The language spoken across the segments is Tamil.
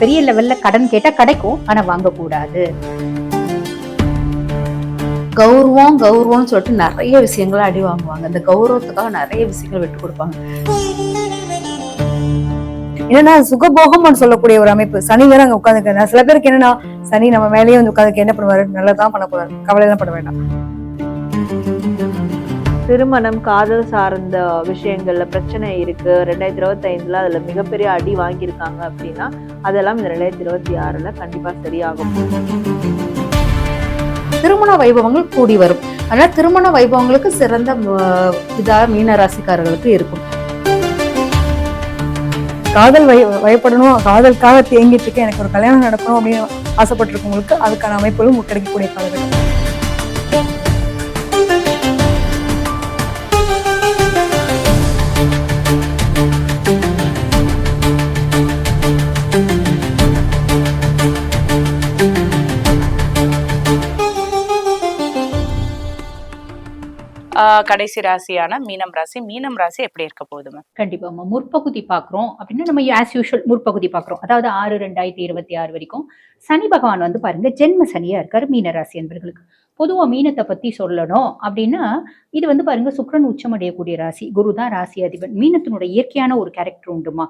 பெரிய லெவல்ல கடன் கேட்டா கிடைக்கும் ஆனா வாங்கக்கூடாது. கௌரவம் கௌரவம்னு சொல்லிட்டு நிறைய விஷயங்களை அடி வாங்குவாங்க. அந்த கௌரவத்துக்காக நிறைய விஷயங்கள் விட்டு கொடுப்பாங்க. என்னன்னா சுகபோகம்னு சொல்லக்கூடிய ஒரு அமைப்பு. சனி வேற அங்க உட்காந்துக்க சில பேருக்கு என்னன்னா சனி நம்ம மேலேயே வந்து உட்காந்துக்க என்ன பண்ணுவாரு? நல்லதான் பண்ண போறாரு. கவலை எல்லாம் பண்ண வேண்டாம். திருமணம் காதல் சார்ந்த விஷயங்கள்ல பிரச்சனை இருக்கு. ரெண்டாயிரத்தி இருபத்தி ஐந்துல அதுல மிகப்பெரிய அடி வாங்கியிருக்காங்க அப்படின்னா அதெல்லாம் இந்த ரெண்டாயிரத்தி இருபத்தி ஆறுல கண்டிப்பா சரியாகும். திருமண வைபவங்கள் கூடி வரும். அதனால திருமண வைபவங்களுக்கு சிறந்த அஹ், இதா மீன ராசிக்காரர்களுக்கு இருக்கும். காதல் வய வயப்படணும். காதலுக்காக தேங்கிட்டு இருக்கேன். எனக்கு ஒரு கல்யாணம் நடக்கணும் அப்படின்னு ஆசைப்பட்டிருக்கவங்களுக்கு அதுக்கான அமைப்புகளும் கிடைக்கக்கூடிய காலகட்டம். கடைசி ராசியான மீனம் ராசி. மீனம் ராசி எப்படி இருக்க போகுது மேம் கண்டிப்பாம்மா முற்பகுதி பார்க்குறோம் அப்படின்னா நம்ம ஆஸ் யூஷுவல் முற்பகுதி பார்க்குறோம் அதாவது ஆறு ரெண்டாயிரத்தி இருபத்தி ஆறு வரைக்கும் சனி பகவான் வந்து பாருங்க ஜென்ம சனியா இருக்காரு மீனராசி என்பர்களுக்கு பொதுவா மீனத்தை பத்தி சொல்லணும் அப்படின்னா இது வந்து பாருங்க சுக்கிரன் உச்சமடையக்கூடிய ராசி. குரு தான் ராசி அதிபன். மீனத்தினுடைய இயற்கையான ஒரு கேரக்டர் உண்டுமா?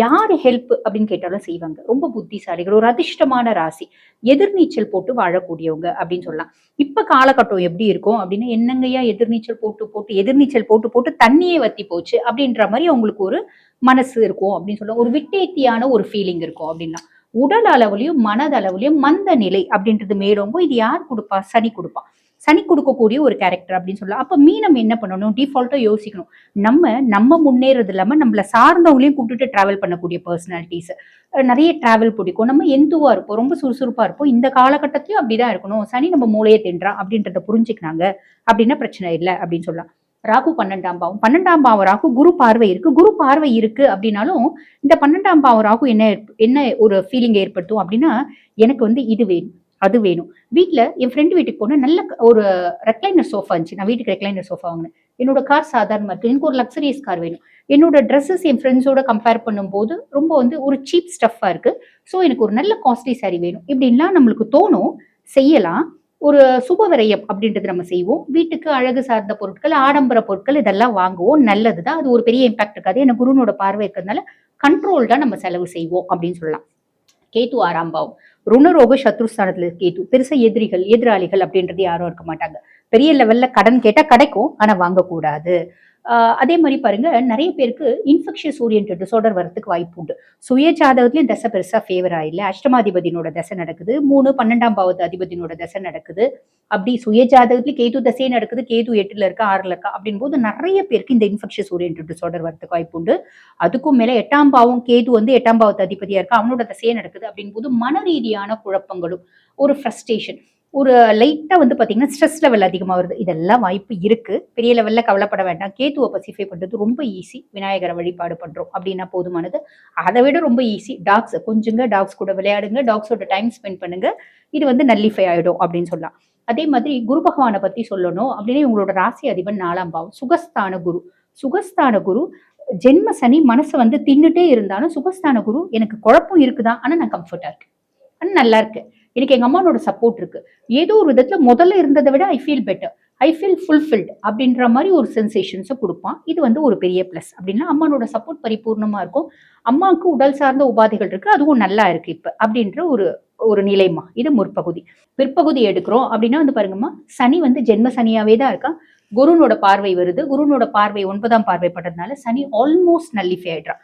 யார் ஹெல்ப் அப்படின்னு கேட்டாலும் செய்வாங்க. ரொம்ப புத்திசாலிகள் ஒரு அதிர்ஷ்டமான ராசி. எதிர்நீச்சல் போட்டு வாழக்கூடியவங்க அப்படின்னு சொல்லலாம். இப்ப காலகட்டம் எப்படி இருக்கும் அப்படின்னா என்னங்கய்யா எதிர்நீச்சல் போட்டு போட்டு எதிர்நீச்சல் போட்டு போட்டு தண்ணியே வத்தி போச்சு அப்படின்ற மாதிரி அவங்களுக்கு ஒரு மனசு இருக்கும் அப்படின்னு சொல்லலாம். ஒரு விட்டேத்தியான ஒரு ஃபீலிங் இருக்கும் அப்படின்னா. உடல் அளவுலயும் மனதளவுலயும் மந்த நிலை அப்படின்றது மேலோங்கும் இது யார் கொடுப்பா? சனி கொடுப்பான் சனி கொடுக்கக்கூடிய ஒரு கேரக்டர் அப்படின்னு சொல்லலாம். அப்ப மீனம் என்ன பண்ணணும்? டிஃபால்ட்டா யோசிக்கணும். நம்ம நம்ம முன்னேறது இல்லாம நம்மள சார்ந்தவங்களையும் கூப்பிட்டுட்டு டிராவல் பண்ணக்கூடிய பர்சனாலிட்டிஸ் நிறைய டிராவல் பிடிக்கும். நம்ம எந்துவா இருப்போம். ரொம்ப சுறுசுறுப்பா இருப்போம். இந்த காலகட்டத்தையும் அப்படிதான் இருக்கணும். சனி நம்ம மூளையை தின்றான் அப்படின்றத புரிஞ்சுக்கினாங்க அப்படின்னா பிரச்சனை இல்லை அப்படின்னு சொல்லலாம். ராகு பன்னெண்டாம் பாவம். பன்னெண்டாம் பாவம் ராகு குரு பார்வை இருக்கு. குரு பார்வை இருக்கு அப்படின்னாலும் இந்த பன்னெண்டாம் பாவம் ராகு என்ன ஏற்ப- என்ன ஒரு ஃபீலிங் ஏற்படுத்தும் அப்படின்னா எனக்கு வந்து இது வேணும் அது வேணும். வீட்டில் என் ஃப்ரெண்டு வீட்டுக்கு போனேன் நல்ல ஒரு ரெக்லைனர் சோஃபா இருந்துச்சு. நான் வீட்டுக்கு ரெக்லைனர் சோஃபா வாங்கினேன். என்னோட கார் சாதாரணமாக இருக்கு. எனக்கு ஒரு லக்ஸரியஸ் கார் வேணும். என்னோட ட்ரெஸ்ஸஸ் என் ஃப்ரெண்ட்ஸோட கம்பேர் பண்ணும்போது ரொம்ப வந்து ஒரு சீப் ஸ்டஃப்பாக இருக்கு. ஸோ எனக்கு ஒரு நல்ல காஸ்ட்லி சாரி வேணும். இப்படின்லாம் நம்மளுக்கு தோணும் செய்யலாம். ஒரு சுப விரயம் அப்படின்றது நம்ம செய்வோம். வீட்டுக்கு அழகு சார்ந்த பொருட்கள் ஆடம்பர பொருட்கள் இதெல்லாம் வாங்குவோம். நல்லது தான் அது ஒரு பெரிய இம்பாக்ட் இருக்காது. ஏன்னா குருனோட பார்வை இருக்கிறதுனால தான் நம்ம செலவு செய்வோம் அப்படின்னு சொல்லலாம். கேத்து ஆறாம் பாவம். ருணரோக சத்ருஸ்தானத்துல கேத்து பெருசா எதிரிகள் எதிராளிகள் அப்படின்றது யாரும் இருக்க மாட்டாங்க. பெரிய லெவல்ல கடன் கேட்டா கிடைக்கும். ஆனா வாங்கக்கூடாது. அதே மாதிரி பாருங்க நிறைய பேருக்கு இன்ஃபெக்ஷஸ் ஓரியன்ட் டிசார்டர் வரதுக்கு வாய்ப்பு உண்டு. சுய ஜாதகத்துலயும் தசை பெருசா ஃபேவர் இல்லை. அஷ்டமாதிபதியினோட தசை நடக்குது. மூணு பன்னெண்டாம் பாவத்து அதிபதியினோட தசை நடக்குது. அப்படி சுய ஜாதகத்துல கேது தசையே நடக்குது. கேது எட்டுல இருக்கா ஆறுல இருக்கா அப்படின் போது நிறைய பேருக்கு இந்த இன்ஃபெக்ஷியஸ் ஓரியன்ட் டிசார்டர் வரதுக்கு வாய்ப்பு உண்டு. அதுக்கும் மேல எட்டாம் பாவம் கேது வந்து எட்டாம் பாவத்து அதிபதியா இருக்கா அவனோட தசையே நடக்குது அப்படின் போது மன ரீதியான குழப்பங்களும் ஒரு ஃப்ரஸ்ட்ரேஷன் ஒரு லைட்டாக வந்து பார்த்தீங்கன்னா ஸ்ட்ரெஸ் லெவல் அதிகமாக வருது. இதெல்லாம் வாய்ப்பு இருக்குது பெரிய லெவலில் கவலைப்பட வேண்டாம். கேத்துவை பசிஃபை பண்ணுறது ரொம்ப ஈஸி விநாயகரை வழிபாடு பண்ணுறோம் அப்படின்னா போதுமானது. அதை விட ரொம்ப ஈஸி டாக்ஸ் கொஞ்சங்க டாக்ஸ் கூட விளையாடுங்க டாக்ஸோட டைம் ஸ்பெண்ட் பண்ணுங்க. இது வந்து நல்லிஃபை ஆகிடும் அப்படின்னு சொல்லலாம். அதே மாதிரி குரு பகவானை பற்றி சொல்லணும் அப்படின்னு இவங்களோட ராசி அதிபன் நாலாம் பாவம். சுகஸ்தான குரு. சுகஸ்தான குரு ஜென்ம சனி மனசை வந்து தின்னுட்டே இருந்தாலும் சுகஸ்தான குரு எனக்கு குழப்பம் இருக்குதான். ஆனால் நான் கம்ஃபர்ட்டாக இருக்கேன். ஆனால் நல்லா இருக்கு எனக்கு எங்க அம்மாவோட சப்போர்ட் இருக்கு. ஏதோ ஒரு விதத்துல முதல்ல இருந்ததை விட I feel better I feel fulfilled அப்படின்ற மாதிரி ஒரு சென்சேஷன்ஸை கொடுப்பான். இது வந்து ஒரு பெரிய ப்ளஸ் அப்படின்னா அம்மானோட சப்போர்ட் பரிபூர்ணமா இருக்கும். அம்மாவுக்கு உடல் சார்ந்த உபாதைகள் இருக்கு. அதுவும் நல்லா இருக்கு இப்ப அப்படின்ற ஒரு ஒரு நிலைமா. இது முற்பகுதி. பிற்பகுதி எடுக்கிறோம் அப்படின்னா வந்து பாருங்கம்மா சனி வந்து ஜென்ம சனியாவே தான் இருக்கா. குருனோட பார்வை வருது. குருனோட பார்வை ஒன்பதாம் பார்வை பட்டதுனால சனி ஆல்மோஸ்ட் நல்லிஃபை ஆயிடுறான்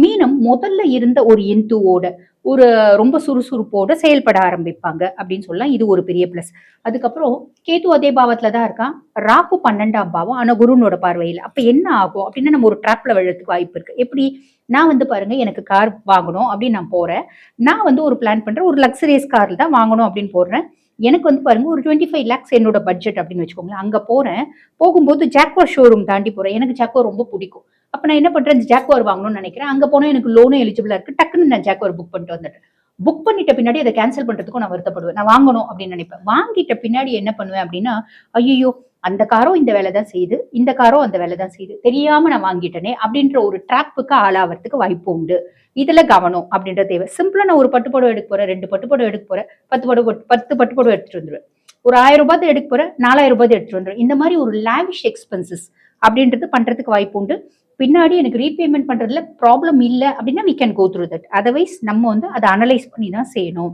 மீனம் முதல்ல இருந்த ஒரு எந்துவோட ஒரு ரொம்ப சுறுசுறுப்போட செயல்பட ஆரம்பிப்பாங்க அப்படின்னு சொல்லலாம். இது ஒரு பெரிய ப்ளஸ் அதுக்கப்புறம் கேது அதே பாவத்துல தான் இருக்கான் ராகு பன்னெண்டாம் பாவம் ஆனா குருனோட பார்வையில். அப்ப என்ன ஆகும் அப்படின்னா நம்ம ஒரு ட்ராப்ல விழுறதுக்கு வாய்ப்பு இருக்கு. எப்படி? நான் வந்து பாருங்க எனக்கு கார் வாங்கணும் அப்படின்னு நான் போறேன். நான் வந்து ஒரு பிளான் பண்றேன். ஒரு லக்ஸரியஸ் கார் தான் வாங்கணும் அப்படின்னு போடுறேன். எனக்கு வந்து பாருங்க ஒரு டுவெண்ட்டி ஃபைவ் லேக்ஸ் என்னோட பட்ஜெட் அப்படின்னு வச்சுக்கோங்களேன். அங்கே போறேன். போகும்போது ஜாக்வார் ஷோரூம் தாண்டி போறேன். எனக்கு ஜாக்வார் ரொம்ப பிடிக்கும். அப்போ நான் என்ன பண்ணுறேன் ஜாக்வார் வாங்கணும்னு நினைக்கிறேன். அங்கே போனால் எனக்கு லோனும் எலிஜிபிளாக இருக்குது டக்குன்னு நான் ஜாக்வார் புக் பண்ணிட்டு வந்துட்டேன். புக் பண்ணிட்ட பின்னாடி அதை கேன்சல் பண்ணுறதுக்கும் நான் வருத்தப்படுவேன். நான் வாங்கணும் அப்படின்னு நினைப்பேன். வாங்கிட்ட பின்னாடி என்ன பண்ணுவேன் அப்படின்னா ஐயோ அந்த காரம் இந்த வேலை தான் செய்யுது. இந்த காரம் அந்த வேலை தான் செய்யுது. தெரியாம நான் வாங்கிட்டேனே அப்படின்ற ஒரு ட்ராப்புக்கு ஆளாவறதுக்கு வாய்ப்பு உண்டு. இதுல கவனம் அப்படின்ற தேவை. சிம்பிளா நான் ஒரு பட்டுப்புடவை எடுக்க போறேன் ரெண்டு பட்டுப்புடவை எடுக்க போறேன் பத்து பட்டு பத்து பட்டுப்புடவை எடுத்துட்டு வந்துடுவேன் ஒரு ஆயிரம் ரூபாய் எடுக்க போறேன் நாலாயிரம் ரூபாய் எடுத்துட்டு வந்துருவேன். இந்த மாதிரி ஒரு லாவிஷ் எக்ஸ்பென்சஸ் அப்படின்றது பண்றதுக்கு வாய்ப்பு உண்டு. பின்னாடி எனக்கு ரீபேமெண்ட் பண்றதுல ப்ராப்ளம் இல்லை அப்படின்னா we can go through that otherwise நம்ம வந்து அதை அனலைஸ் பண்ணி தான் செய்யணும்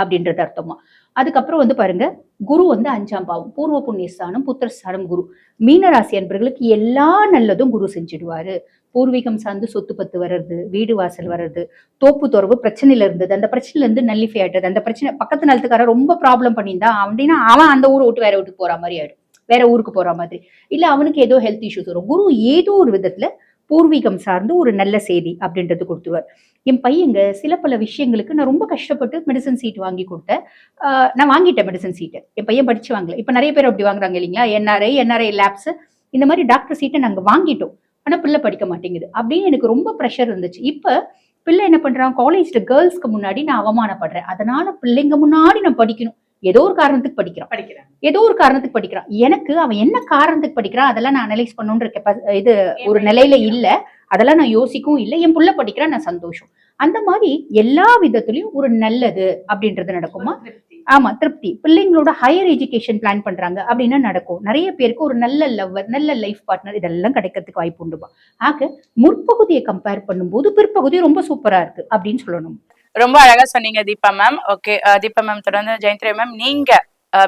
அப்படின்றது அர்த்தமா. அதுக்கப்புறம் வந்து பாருங்க குரு வந்து அஞ்சாம் பாவம் பூர்வ புண்ணியஸ்தானம் புத்திரஸ்தானம் குரு. மீனராசி அன்பர்களுக்கு எல்லா நல்லதும் குரு செஞ்சிடுவாரு. பூர்வீகம் சார்ந்து சொத்து பத்து வர்றது வீடு வாசல் வர்றது தோப்பு தொடர்பு பிரச்சனையில இருந்தது அந்த பிரச்சனையில இருந்து நல்லிஃபை ஆயிட்டது அந்த பிரச்சனை பக்கத்து நிலத்துக்காரன் ரொம்ப ப்ராப்ளம் பண்ணியிருந்தா அப்படின்னா அவன் அந்த ஊரை விட்டு வேற வீட்டுக்கு போற மாதிரி ஆயிடும். வேற ஊருக்கு போற மாதிரி. இல்ல அவனுக்கு ஏதோ ஹெல்த் இஷ்யூஸ் வரும். குரு ஏதோ ஒரு விதத்துல பூர்வீகம் சார்ந்து ஒரு நல்ல செய்தி அப்படின்றது கொடுத்துருவார். என் பையங்க சில பல விஷயங்களுக்கு நான் ரொம்ப கஷ்டப்பட்டு மெடிசன் சீட் வாங்கி கொடுத்தேன். நான் வாங்கிட்டேன் மெடிசன் சீட்டை என் பையன் படிச்சு வாங்கல. இப்ப நிறைய பேர் அப்படி வாங்குறாங்க இல்லைங்களா? என்ஆர்ஐ என்ஆர்ஐ லேப்ஸ் இந்த மாதிரி டாக்டர் சீட்டை நாங்கள் வாங்கிட்டோம். ஆனால் பிள்ளை படிக்க மாட்டேங்குது. அப்படின்னு எனக்கு ரொம்ப ப்ரெஷர் இருந்துச்சு. இப்போ பிள்ளை என்ன பண்ணுறான் காலேஜில் கேர்ள்ஸ்க்கு முன்னாடி நான் அவமானப்படுறேன். அதனால பிள்ளைங்க முன்னாடி நான் படிக்கணும். ஏதோ ஒரு காரணத்துக்கு படிக்கிறான். படிக்கிறேன். ஏதோ ஒரு காரணத்துக்கு படிக்கிறான். எனக்கு அவன் என்ன காரணத்துக்கு படிக்கிறான் அதெல்லாம் நான் அனலைஸ் பண்ணணுன்ற கெப்பா- இது ஒரு நிலையில இல்ல. அதெல்லாம் நான் யோசிக்கவும் இல்லை. என் புள்ள படிக்கிறான் நான் சந்தோஷம். அந்த மாதிரி எல்லா விதத்துலயும் ஒரு நல்லது அப்படின்றது நடக்குமா? ஆமா திருப்தி. பிள்ளைங்களோட ஹையர் எஜுகேஷன் பிளான் பண்றாங்க அப்படின்னா நடக்கும். நிறைய பேருக்கு ஒரு நல்ல லவ்வர் நல்ல லைஃப் பார்ட்னர் இதெல்லாம் கிடைக்கிறதுக்கு வாய்ப்பு உண்டுப்பா ஆக முற்பகுதியை கம்பேர் பண்ணும்போது பிற்பகுதி ரொம்ப சூப்பரா இருக்கு அப்படின்னு சொல்லணும். ரொம்ப அழகா சொன்னீங்க Deepa ma'am okay Deepa ma'am தொடர்ந்து ஜெயந்திரி மேம் நீங்க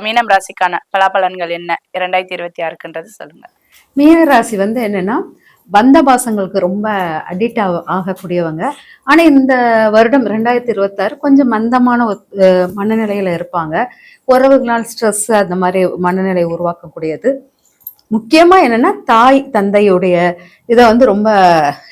மீனம் ராசிக்கான பலாபலன்கள் என்ன? இரண்டாயிரத்தி இருபத்தி ஆறுக்குன்றது சொல்லுங்க. மீன ராசி வந்து என்னன்னா பந்த பாசங்களுக்கு ரொம்ப அடிக்ட் ஆக ஆகக்கூடியவங்க. ஆனா இந்த வருடம் ரெண்டாயிரத்தி இருபத்தாறு கொஞ்சம் மந்தமான ஒரு, மனநிலையில இருப்பாங்க. உறவுகளால் ஸ்ட்ரெஸ் அந்த மாதிரி மனநிலை உருவாக்கக்கூடியது. முக்கியமா என்னன்னா தாய் தந்தையுடைய இதை வந்து ரொம்ப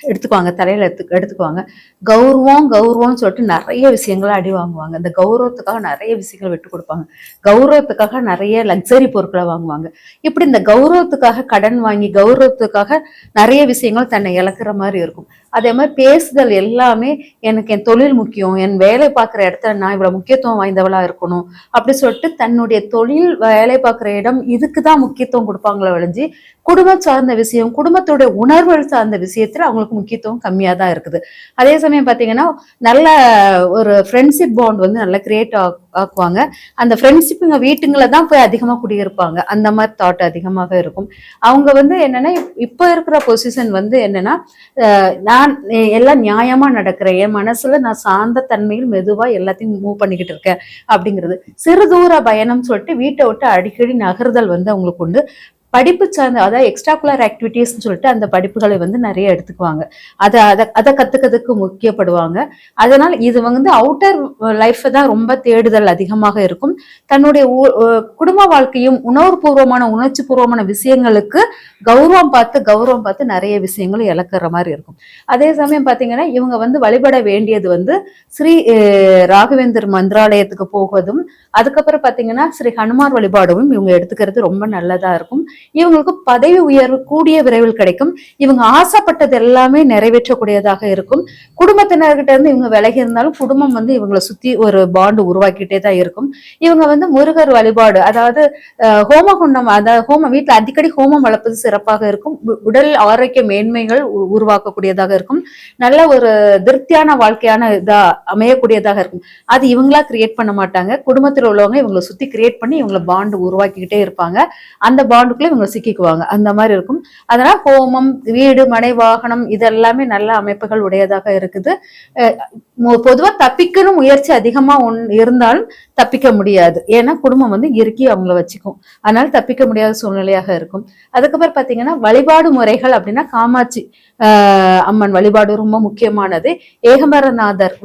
எடுத்துக்குவாங்க தலையில எடுத்து எடுத்துக்குவாங்க. கௌரவம் கௌரவம்னு சொல்லிட்டு நிறைய விஷயங்களை அடி வாங்குவாங்க. இந்த கௌரவத்துக்காக நிறைய விஷயங்களை விட்டு கொடுப்பாங்க. கௌரவத்துக்காக நிறைய லக்ஸரி பொருட்களை வாங்குவாங்க. இப்படி இந்த கௌரவத்துக்காக கடன் வாங்கி கௌரவத்துக்காக நிறைய விஷயங்கள் தன்னை இழக்கிற மாதிரி இருக்கும். அதே மாதிரி பேசுதல் எல்லாமே எனக்கு என் தொழில் முக்கியம் என் வேலை பார்க்குற இடத்துல நான் இவ்வளோ முக்கியத்துவம் வாய்ந்தவளாக இருக்கணும் அப்படி சொல்லிட்டு தன்னுடைய தொழில் வேலை பார்க்குற இடம் இதுக்கு தான் முக்கியத்துவம் கொடுப்பாங்களே அடைஞ்சு குடும்பம் சார்ந்த விஷயம் குடும்பத்தோட உணர்வுகள் சார்ந்த விஷயத்துல அவங்களுக்கு முக்கியத்துவம் கம்மியா தான் இருக்குது. அதே சமயம் பாத்தீங்கன்னா நல்ல ஒரு ஃப்ரெண்ட்ஷிப் பாண்ட் வந்து நல்லா கிரியேட் ஆக்குவாங்க. அந்த ஃப்ரெண்ட்ஷிப்புங்க வீட்டுங்களை தான் போய் அதிகமா குடியிருப்பாங்க. அந்த மாதிரி தாட் அதிகமாக இருக்கும். அவங்க வந்து என்னன்னா இப்போ இப்ப இருக்கிற பொசிஷன் வந்து என்னன்னா நான் எல்லாம் நியாயமா நடக்கிறேன் என் மனசுல நான் சார்ந்த தன்மையில் மெதுவா எல்லாத்தையும் மூவ் பண்ணிக்கிட்டு இருக்கேன் அப்படிங்கிறது. சிறு தூர பயணம் சொல்லிட்டு வீட்டை விட்டு அடிக்கடி நகர்தல் வந்து அவங்களுக்கு உண்டு. படிப்பு சார்ந்த அதாவது எக்ஸ்ட்ரா ஆக்டிவிட்டீஸ்னு சொல்லிட்டு அந்த படிப்புகளை வந்து நிறைய எடுத்துக்குவாங்க. அதை அதை அதை கற்றுக்கிறதுக்கு முக்கியப்படுவாங்க. அதனால் இது வந்து அவுட்டர் லைஃப்பை தான் ரொம்ப தேடுதல் அதிகமாக இருக்கும். தன்னுடைய ஊ- குடும்ப வாழ்க்கையும் உணர்வுபூர்வமான உணர்ச்சி பூர்வமான விஷயங்களுக்கு கௌரவம் பார்த்து கௌரவம் பார்த்து நிறைய விஷயங்களும் இழக்கிற மாதிரி இருக்கும். அதே சமயம் பார்த்தீங்கன்னா இவங்க வந்து வழிபட வேண்டியது வந்து ஸ்ரீ ராகவேந்தர் மந்திராலயத்துக்கு போவதும் அதுக்கப்புறம் பார்த்தீங்கன்னா ஸ்ரீ ஹனுமார் வழிபாடும் இவங்க எடுத்துக்கிறது ரொம்ப நல்லதாக இருக்கும். இவங்களுக்கு பதவி உயர்வு கூடிய விரைவில் கிடைக்கும். இவங்க ஆசைப்பட்டது எல்லாமே நிறைவேற்றக்கூடியதாக இருக்கும். குடும்பத்தினர்கிட்ட இருந்து இவங்க விலகி இருந்தாலும் குடும்பம் வந்து இவங்களை சுத்தி ஒரு பாண்டு உருவாக்கிட்டே தான் இருக்கும். இவங்க வந்து முருகர் வழிபாடு அதாவது அஹ், ஹோமகுண்டம் அதாவது ஹோமம் வீட்டுல அடிக்கடி ஹோமம் வளர்ப்பது சிறப்பாக இருக்கும். உடல் ஆரோக்கிய மேன்மைகள் உருவாக்கக்கூடியதாக இருக்கும். நல்ல ஒரு திருப்தியான வாழ்க்கையான இதா அமையக்கூடியதாக இருக்கும். அது இவங்களா கிரியேட் பண்ண மாட்டாங்க. குடும்பத்தில் உள்ளவங்க இவங்களை சுத்தி கிரியேட் பண்ணி இவங்களை பாண்டு உருவாக்கிக்கிட்டே இருப்பாங்க. அந்த பாண்டுக்குள்ள இவங்க சிக்கிக்குவாங்க. அந்த மாதிரி இருக்கும். அதனால ஹோமம் வீடு மனை வாகனம் இதெல்லாமே நல்ல அமைப்புகள் உடையதாக இருக்குது. பொதுவா தப்பிக்கணும் முயற்சி அதிகமா ஒன் இருந்தாலும் தப்பிக்க முடியாது. ஏன்னா குடும்பம் வந்து இறுக்கி அவங்கள வச்சுக்கும். அதனால தப்பிக்க முடியாத சூழ்நிலையாக இருக்கும். அதுக்கப்புறம் பாத்தீங்கன்னா வழிபாடு முறைகள் அப்படின்னா காமாட்சி அம்மன் வழிபாடு ரொம்ப முக்கியமானது. ஏகமரநாதர்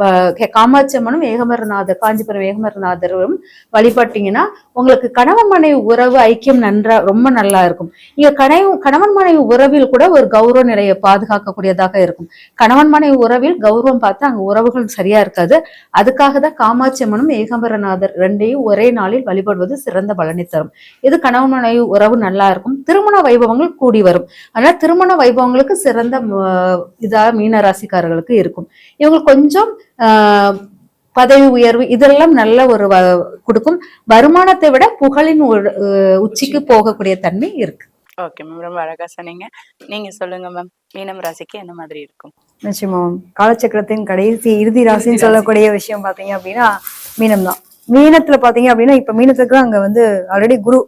காமாட்சி அம்மனும் ஏகமரநாதர் காஞ்சிபுரம் ஏகமரநாதரும் வழிபட்டீங்கன்னா உங்களுக்கு கணவன் மனைவி உறவு ஐக்கியம் நன்றா ரொம்ப நல்லா இருக்கும். இங்க கணவன் கணவன் மனைவி உறவில் கூட ஒரு கௌரவ நிலையை பாதுகாக்கக்கூடியதாக இருக்கும். கணவன் மனைவி உறவில் கௌரவம் பார்த்து அங்க உறவுகள் சரியா இருக்காது. அதுக்காக தான் காமாட்சி அம்மனும் ஏகம்பரநாதர் ரெண்டையும் ஒரே நாளில் வழிபடுவது சிறந்த பலனை தரும். இது கணவன் மனைவி உறவு நல்லா இருக்கும். திருமண வைபவங்கள் கூடி வரும். ஆனால் திருமண வைபவங்களுக்கு சிறந்த இதாக இதா மீன ராசிக்காரர்களுக்கு இருக்கும். இவங்க கொஞ்சம் ஆஹ், பதவி உயர்வு இதெல்லாம் நல்ல ஒரு வ- கொடுக்கும். வருமானத்தை விட புகழின் ஒரு, உச்சிக்கு போகக்கூடிய தன்மை இருக்கு. Okay ma'am. ரொம்ப அழகா சொன்னீங்க. நீங்க சொல்லுங்க மேம். மீனம் ராசிக்கு என்ன மாதிரி இருக்கும்? நிச்சயமா காலச்சக்கரத்தின் கடைசி இறுதி ராசின்னு சொல்லக்கூடிய விஷயம் பாத்தீங்க அப்படின்னா மீனம் தான் மீனத்துல பாத்தீங்க அப்படின்னா இப்ப மீனத்துக்கு அங்க வந்து ஆல்ரெடி குரு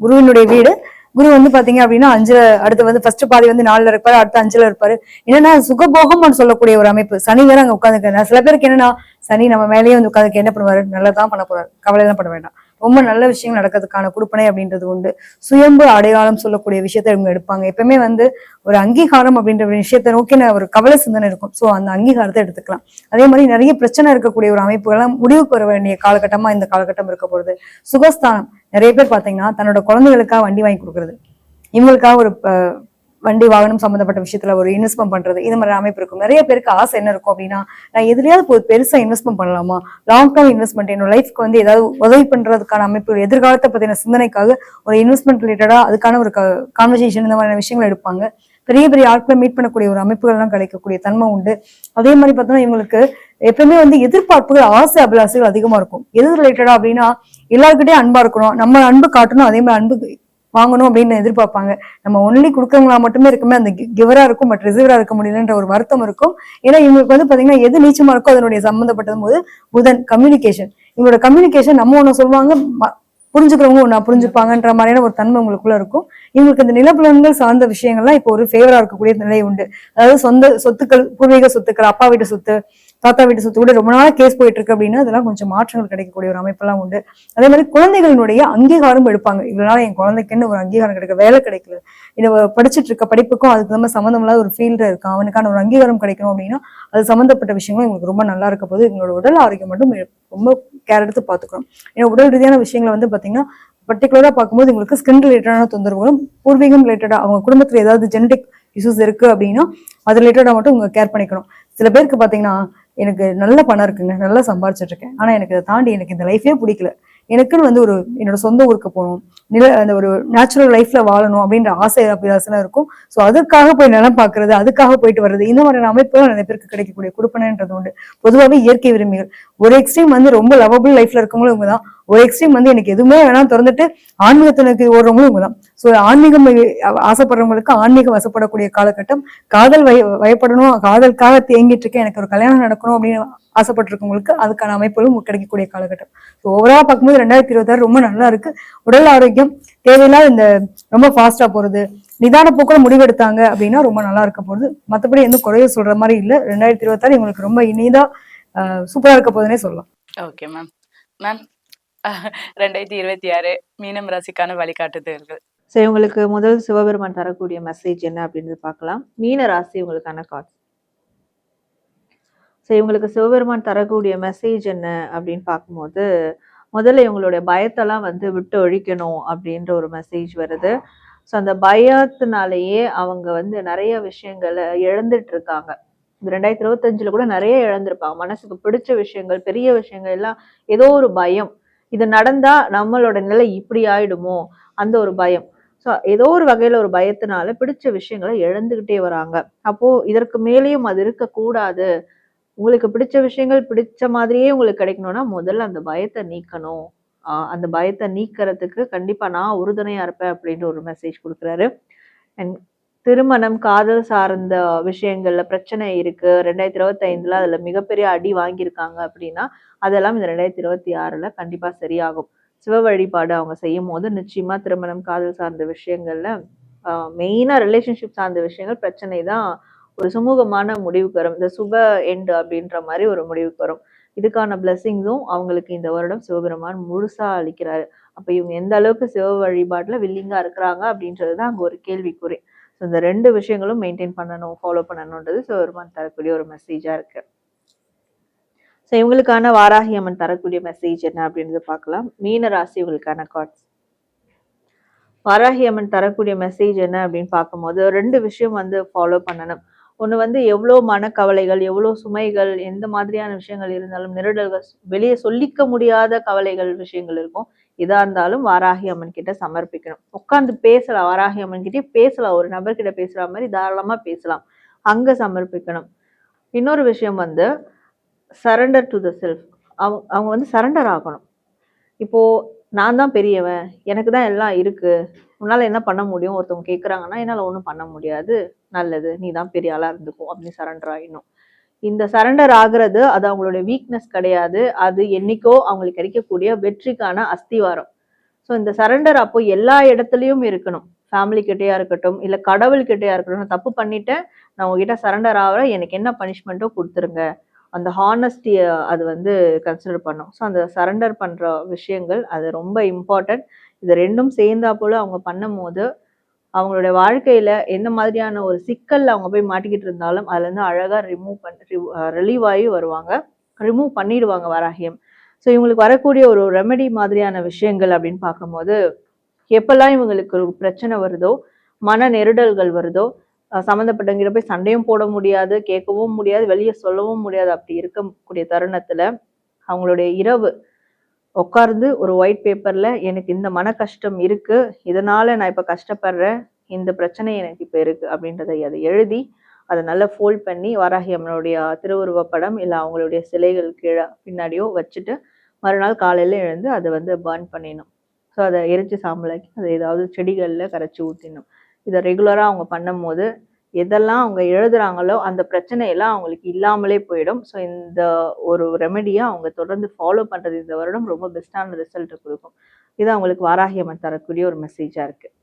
குருவினுடைய வீடு. குரு வந்து பாத்தீங்க அப்படின்னா அஞ்சுல அடுத்து வந்து ஃபர்ஸ்ட் பாதி வந்து நாலுல இருப்பாரு அடுத்து அஞ்சுல இருப்பாரு. என்னன்னா சுகபோகம்னு சொல்லக்கூடிய ஒரு அமைப்பு. சனி வேற அங்க உட்காந்துருக்காரு சில பேருக்கு என்னன்னா சனி நம்ம மேலேயே வந்து உட்காந்துக்கு என்ன பண்ணுவாரு? நல்லதான் பண்ண போறாரு. கவலை எல்லாம் பண்ண வேண்டாம். ரொம்ப நல்ல விஷயங்கள் நடக்கிறதுக்கான கொடுப்பனை அப்படின்றது உண்டு. சுயம்பு அடையாளம் சொல்லக்கூடிய விஷயத்தை இவங்க எடுப்பாங்க. எப்பவுமே வந்து ஒரு அங்கீகாரம் அப்படின்ற ஒரு விஷயத்தை நோக்கின ஒரு கவலை சிந்தனை இருக்கும். சோ அந்த அங்கீகாரத்தை எடுத்துக்கலாம். அதே மாதிரி நிறைய பிரச்சனை இருக்கக்கூடிய ஒரு அமைப்புகள்லாம் முடிவுக்கு வர வேண்டிய காலகட்டமா இந்த காலகட்டம் இருக்க போகுது. சுகஸ்தானம். நிறைய பேர் பாத்தீங்கன்னா தன்னோட குழந்தைகளுக்காக வண்டி வாங்கி கொடுக்குறது. இவங்களுக்காக ஒரு அஹ், வண்டி வாகனம் சம்பந்தப்பட்ட விஷயத்துல ஒரு இன்வெஸ்ட்மெண்ட் பண்றது இது மாதிரி அமைப்பு இருக்கும். நிறைய பேருக்கு ஆசை என்ன இருக்கும் அப்படின்னா நான் எதுலையாவது ஒரு பெருசா இன்வெஸ்ட்மெண்ட் பண்ணலாமா? லாங் டேர்ம் இன்வெஸ்ட்மெண்ட் என்னோட லைஃப்க்கு வந்து ஏதாவது உதவி பண்றதுக்கான அமைப்பு எதிர்காலத்தை பத்தின சிந்தனைக்காக ஒரு இன்வெஸ்ட்மெண்ட் ரிலேட்டடா அதுக்கான ஒரு கான்வர்சேஷன் இந்த மாதிரியான விஷயங்கள் எடுப்பாங்க. பெரிய பெரிய ஆட்களை மீட் பண்ணக்கூடிய ஒரு அமைப்புகள்லாம் கிடைக்கக்கூடிய தன்மை உண்டு. அதே மாதிரி பார்த்தோம்னா இவங்களுக்கு எப்பவுமே வந்து எதிர்பார்ப்புகள் ஆசை அபிலாசைகள் அதிகமா இருக்கும். எது ரிலேட்டடா அப்படின்னா எல்லாருக்கிட்டே அன்பா இருக்கணும். நம்ம அன்பு காட்டணும் அதே மாதிரி அன்பு வாங்கணும் அப்படின்னு எதிர்பார்ப்பாங்க. நம்ம ஒன்லி கொடுக்கறவங்களா மட்டுமே இருக்குமே அந்த கிவரா இருக்கும் பட் ரிசீவரா இருக்க முடியலன்ற ஒரு வருத்தம் இருக்கும். ஏன்னா இவங்களுக்கு வந்து பாத்தீங்கன்னா எது நீச்சமா இருக்கோ அதனுடைய சம்பந்தப்பட்டது போது புதன் கம்யூனிகேஷன் இவங்களோட கம்யூனிகேஷன் நம்ம ஒண்ணு சொல்லுவாங்க புரிஞ்சுக்கிறவங்க ஒண்ணா புரிஞ்சுப்பாங்கன்ற மாதிரியான ஒரு தன்மை உங்களுக்குள்ள இருக்கும். இவங்களுக்கு இந்த நிலப்புலன்கள் சார்ந்த விஷயங்கள்லாம் இப்போ ஒரு ஃபேவரா இருக்கக்கூடிய நிலை உண்டு. அதாவது சொந்த சொத்துக்கள் பூர்வீக சொத்துக்கள் அப்பா வீட்டு சொத்து தாத்தா வீட்டு சொத்து கூட ரொம்ப நாள் கேஸ் போயிட்டு இருக்கு அப்படின்னா அதெல்லாம் கொஞ்சம் மாற்றங்கள் கிடைக்கக்கூடிய ஒரு அமைப்பெல்லாம் உண்டு. அதே மாதிரி குழந்தைகளினுடைய அங்கீகாரம் எடுப்பாங்க. இதனால என் குழந்தைக்குன்னு ஒரு அங்கீகாரம் கிடைக்க வேலை கிடைக்கல. இதை படிச்சுட்டு இருக்க படிப்புக்கும் அதுக்கு நம்ம சம்மந்தம் இல்லாத ஒரு ஃபீல்டு இருக்கு அவனுக்கான ஒரு அங்கீகாரம் கிடைக்கணும் அப்படின்னா அது சம்மந்தப்பட்ட விஷயங்களும் எங்களுக்கு ரொம்ப நல்லா இருக்க போது எங்களோட உடல் ஆரோக்கியம் மட்டும் ரொம்ப கேர் எடுத்து பார்த்துக்கணும். ஏன்னா உடல் ரீதியான விஷயங்களை வந்து பார்த்தீங்கன்னா பர்டிகுலராக பார்க்கும்போது உங்களுக்கு ஸ்கின் ரிலேட்டடான தொந்தரவுகளும் பூர்வீகம் ரிலேட்டடாக அவங்க குடும்பத்தில் ஏதாவது ஜெனடிக் இஷ்யூஸ் இருக்குது அப்படின்னா அது ரிலேட்டடாக மட்டும் உங்கள் கேர் பண்ணிக்கணும். சில பேருக்கு பார்த்தீங்கன்னா எனக்கு நல்ல பணம் இருக்குங்க. நல்லா சம்பாரிச்சிட்டு இருக்கேன் ஆனால் எனக்கு இதை தாண்டி எனக்கு இந்த லைஃபே பிடிக்கல. எனக்குன்னு வந்து ஒரு என்னோட சொந்த ஊருக்கு போகணும். நில அந்த ஒரு நேச்சுரல் லைஃப்ல வாழணும் அப்படின்ற ஆசை அபிலாசெல்லாம் இருக்கும். ஸோ அதுக்காக போய் நிலம் பார்க்கறது அதுக்காக போயிட்டு வர்றது இந்த மாதிரியான அமைப்புகள் நிறைய பேருக்கு கிடைக்கக்கூடிய கொடுப்பனன்றது உண்டு பொதுவாகவே இயற்கை விரும்பிகள். ஒரு எக்ஸ்ட்ரீம் வந்து ரொம்ப லவபிள் லைஃப்ல இருக்கவங்களும் இவங்க தான் ஒரு எக்ஸ்ட்ரீம் வந்து எனக்கு எதுவுமே வேணாம் திறந்துட்டு ஆன்மீகத்தினுக்கு ஓடுறவங்களும் இவங்க தான் ஸோ ஆன்மீகம் ஆசைப்படுறவங்களுக்கு ஆன்மீகம் வசப்படக்கூடிய காலகட்டம் காதல் வய வயப்படணும் காதலுக்காக தேங்கிட்டு இருக்கேன் எனக்கு ஒரு கல்யாணம் நடக்கணும் அப்படின்னு ஆசைப்பட்டிருக்கவங்களுக்கு அதுக்கான அமைப்புகளும் கிடைக்கக்கூடிய காலகட்டம். ஸோ ஓவரா பார்க்கும்போது ரெண்டாயிரத்தி இருபத்தாறு ரொம்ப நல்லா இருக்கு. உடல் ஆரோக்கியம் தேவையில்லாத இந்த ரொம்ப ஃபாஸ்டா போறது நிதான போக்கில் முடிவெடுத்தாங்க அப்படின்னா ரொம்ப நல்லா இருக்க போகுது. மற்றபடி எந்த குறைய சொல்ற மாதிரி இல்லை. ரெண்டாயிரத்தி இருபத்தாறு எங்களுக்கு ரொம்ப இனிதா சூப்பரா இருக்க போதுன்னே சொல்லலாம். ஓகே மேம் மேம் ரெண்டாயிரத்தி இருபத்தி ஆறு மீனம் ராசிக்கான வழிகாட்டுதல்கள். சரி உங்களுக்கு முதல் சிவபெருமான் தரக்கூடிய மெசேஜ் என்ன அப்படின்றது பார்க்கலாம். மீன ராசி உங்களுக்கான காட்ஸ் ஸோ இவங்களுக்கு சிவபெருமான் தரக்கூடிய மெசேஜ் என்ன அப்படின்னு பார்க்கும்போது முதல்ல இவங்களுடைய பயத்தெல்லாம் வந்து விட்டு ஒழிக்கணும் அப்படின்ற ஒரு மெசேஜ் வருது. ஸோ அந்த பயத்தினாலேயே அவங்க வந்து நிறைய விஷயங்களை இழந்துட்டு இருக்காங்க. இந்த ரெண்டாயிரத்தி இருபத்தஞ்சுல கூட நிறைய இழந்திருப்பாங்க. மனசுக்கு பிடிச்ச விஷயங்கள் பெரிய விஷயங்கள் எல்லாம் ஏதோ ஒரு பயம். இது நடந்தா நம்மளோட நிலை இப்படி ஆயிடுமோ? அந்த ஒரு பயம். ஸோ ஏதோ ஒரு வகையில ஒரு பயத்தினால பிடிச்ச விஷயங்களை இழந்துகிட்டே வராங்க. அப்போ இதற்கு மேலேயும் அது இருக்கக்கூடாது. உங்களுக்கு பிடிச்ச விஷயங்கள் பிடிச்ச மாதிரியே உங்களுக்கு கிடைக்கணும்னா முதல்ல அந்த பயத்தை நீக்கணும். ஆஹ் அந்த பயத்தை நீக்கிறதுக்கு கண்டிப்பா நான் உறுதுணையா இருப்பேன் அப்படின்ற ஒரு மெசேஜ் கொடுக்குறாரு. அண்ட் திருமணம் காதல் சார்ந்த விஷயங்கள்ல பிரச்சனை இருக்கு. ரெண்டாயிரத்தி இருபத்தி ஐந்துல அதுல மிகப்பெரிய அடி வாங்கியிருக்காங்க அப்படின்னா அதெல்லாம் இந்த ரெண்டாயிரத்தி இருபத்தி ஆறில் கண்டிப்பாக சரியாகும். சிவ வழிபாடு அவங்க செய்யும் போது நிச்சயமாக திருமணம் காதல் சார்ந்த விஷயங்களில் மெயினாக ரிலேஷன்ஷிப் சார்ந்த விஷயங்கள் பிரச்சனை தான் ஒரு சுமூகமான முடிவுக்கு வரும். இந்த சுப எண்டு அப்படின்ற மாதிரி ஒரு முடிவுக்கு வரும். இதுக்கான பிளெஸிங்ஸும் அவங்களுக்கு இந்த வருடம் சிவபெருமான் முழுசாக அளிக்கிறாரு. அப்போ இவங்க எந்த அளவுக்கு சிவ வழிபாட்டில் வில்லிங்காக இருக்கிறாங்க அப்படின்றது தான் அங்கே ஒரு கேள்விக்குறி. ஸோ இந்த ரெண்டு விஷயங்களும் மெயின்டைன் பண்ணணும் ஃபாலோ பண்ணணுன்றது சிவபெருமான் தரக்கூடிய ஒரு மெசேஜாக இருக்குது ஸோ இவங்களுக்கான வாராகி அம்மன் தரக்கூடிய மெசேஜ் என்ன அப்படின்றது பார்க்கலாம். மீன ராசி இவங்களுக்கான கார்ட்ஸ் வாராகி அம்மன் தரக்கூடிய மெசேஜ் என்ன அப்படின்னு பார்க்கும்போது ரெண்டு விஷயம் வந்து ஃபாலோ பண்ணணும். ஒன்று வந்து எவ்வளோ மனக்கவலைகள் எவ்வளோ சுமைகள் எந்த மாதிரியான விஷயங்கள் இருந்தாலும் நெருடல்கள் வெளியே சொல்லிக்க முடியாத கவலைகள் விஷயங்கள் இருக்கும். இதாக இருந்தாலும் வாராகி அம்மன் கிட்ட சமர்ப்பிக்கணும். உட்காந்து பேசலாம். வாராகி அம்மன் கிட்டே பேசலாம். ஒரு நபர்கிட்ட பேசுகிற மாதிரி தாராளமாக பேசலாம். அங்கே சமர்ப்பிக்கணும். இன்னொரு விஷயம் வந்து சரண்டர் டு த செல்ஃப் அவங்க அவங்க வந்து சரண்டர் ஆகணும். இப்போது நான் தான் பெரியவன் எனக்கு தான் எல்லாம் இருக்குது உன்னால் என்ன பண்ண முடியும்? ஒருத்தவங்க கேட்குறாங்கன்னா என்னால் ஒன்றும் பண்ண முடியாது. நல்லது நீ தான் பெரிய ஆளாக இருந்துக்கும் அப்படின்னு சரண்டர் ஆகிடணும் இந்த சரண்டர் ஆகிறது அது அவங்களுடைய வீக்னஸ் கிடையாது. அது என்னைக்கோ அவங்களுக்கு கிடைக்கக்கூடிய வெற்றிக்கான அஸ்திவாரம். ஸோ இந்த சரண்டர் அப்போ எல்லா இடத்துலையும் இருக்கணும். ஃபேமிலி கிட்டேயா இருக்கட்டும் இல்லை கடவுள்கிட்டயா இருக்கட்டும். நான் தப்பு பண்ணிட்டேன் நான் உங்ககிட்ட சரண்டர் ஆகிறேன் எனக்கு என்ன பனிஷ்மெண்ட்டோ கொடுத்துருங்க. அந்த ஹானஸ்டியை அது வந்து கன்சிடர் பண்ணும். ஸோ அந்த சரண்டர் பண்ணுற விஷயங்கள் அது ரொம்ப இம்பார்ட்டன்ட் இது ரெண்டும் சேர்ந்தா போல அவங்க பண்ணும்போது அவங்களுடைய வாழ்க்கையில் எந்த மாதிரியான ஒரு சிக்கலில் அவங்க போய் மாட்டிக்கிட்டு இருந்தாலும் அதுலேருந்து அழகாக ரிமூவ் பண்ணி ரிலீவ் ஆகி வருவாங்க. ரிமூவ் பண்ணிடுவாங்க வராகியம். ஸோ இவங்களுக்கு வரக்கூடிய ஒரு ரெமெடி மாதிரியான விஷயங்கள் அப்படின்னு பார்க்கும்போது எப்பெல்லாம் இவங்களுக்கு ஒரு பிரச்சனை வருதோ மன நெருடல்கள் வருதோ சம்மந்தப்பட்டவங்கிட்ட போய் சண்டையும் போட முடியாது கேட்கவும் முடியாது வெளியே சொல்லவும் முடியாது. அப்படி இருக்கக்கூடிய தருணத்தில் அவங்களுடைய இரவு உட்கார்ந்து ஒரு ஒயிட் பேப்பரில் எனக்கு இந்த மன கஷ்டம் இருக்குது இதனால் நான் இப்போ கஷ்டப்படுறேன் இந்த பிரச்சனை எனக்கு இப்போ இருக்குது அப்படின்றத அதை எழுதி அதை நல்லா ஃபோல்ட் பண்ணி வராகி அம்மனுடைய திருவுருவ படம் இல்லை அவங்களுடைய சிலைகள் கீழே பின்னாடியோ வச்சுட்டு மறுநாள் காலையில் எழுந்து அதை வந்து பர்ன் பண்ணிடணும். ஸோ அதை எரிச்சு சாம்பலாக்கி அதை ஏதாவது செடிகளில் கரைச்சி ஊற்றிடணும் இதை ரெகுலராக அவங்க பண்ணும்போது எதெல்லாம் அவங்க எழுதுறாங்களோ அந்த பிரச்சனையெல்லாம் அவங்களுக்கு இல்லாமலே போயிடும். ஸோ இந்த ஒரு ரெமெடியை அவங்க தொடர்ந்து ஃபாலோ பண்ணுறது இந்த வருடம் ரொம்ப பெஸ்ட்டான ரிசல்ட்டை கொடுக்கும். இது அவங்களுக்கு வாராகி தரக்கூடிய ஒரு மெசேஜாக இருக்குது